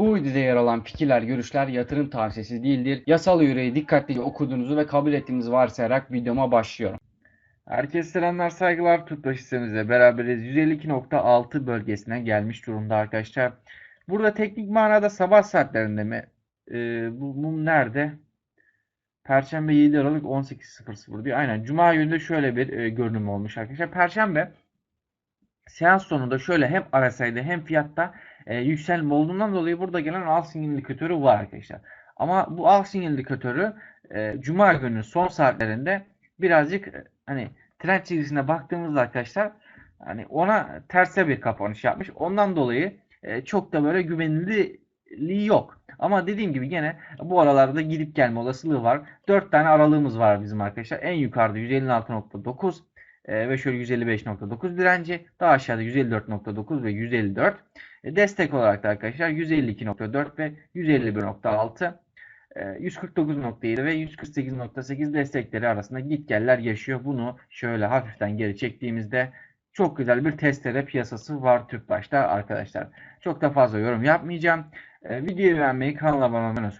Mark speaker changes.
Speaker 1: Bu videoda yer alan fikirler, görüşler yatırım tavsiyesi değildir. Yasal yüreği dikkatlice okuduğunuzu ve kabul ettiğinizi varsayarak videoma başlıyorum.
Speaker 2: Herkese selamlar saygılar Tutbaş hissemizle beraberiz. 152.6 bölgesine gelmiş durumda arkadaşlar. Burada teknik manada sabah saatlerinde mi? Ee, bu mum nerede? Perşembe 7 Aralık 18.00 diyor. Aynen. Cuma günü de şöyle bir e, görünüm olmuş arkadaşlar. Perşembe seans sonunda şöyle hem RSI'de hem fiyatta e, yükselme olduğundan dolayı burada gelen al sinyal indikatörü var arkadaşlar. Ama bu al sinyal indikatörü e, Cuma günü son saatlerinde birazcık e, hani trend çizgisine baktığımızda arkadaşlar hani ona terse bir kapanış yapmış. Ondan dolayı e, çok da böyle güvenilirliği yok. Ama dediğim gibi gene bu aralarda gidip gelme olasılığı var. 4 tane aralığımız var bizim arkadaşlar. En yukarıda 156.9 e, ve şöyle 155.9 direnci. Daha aşağıda 154.9 ve 154. E, destek olarak da arkadaşlar 152.4 ve 151.6. 149.7 ve 148.8 destekleri arasında gitgeller yaşıyor. Bunu şöyle hafiften geri çektiğimizde çok güzel bir testere piyasası var Tüpraş'ta arkadaşlar. Çok da fazla yorum yapmayacağım. Videoyu beğenmeyi, kanala abone olmayı unutmayın.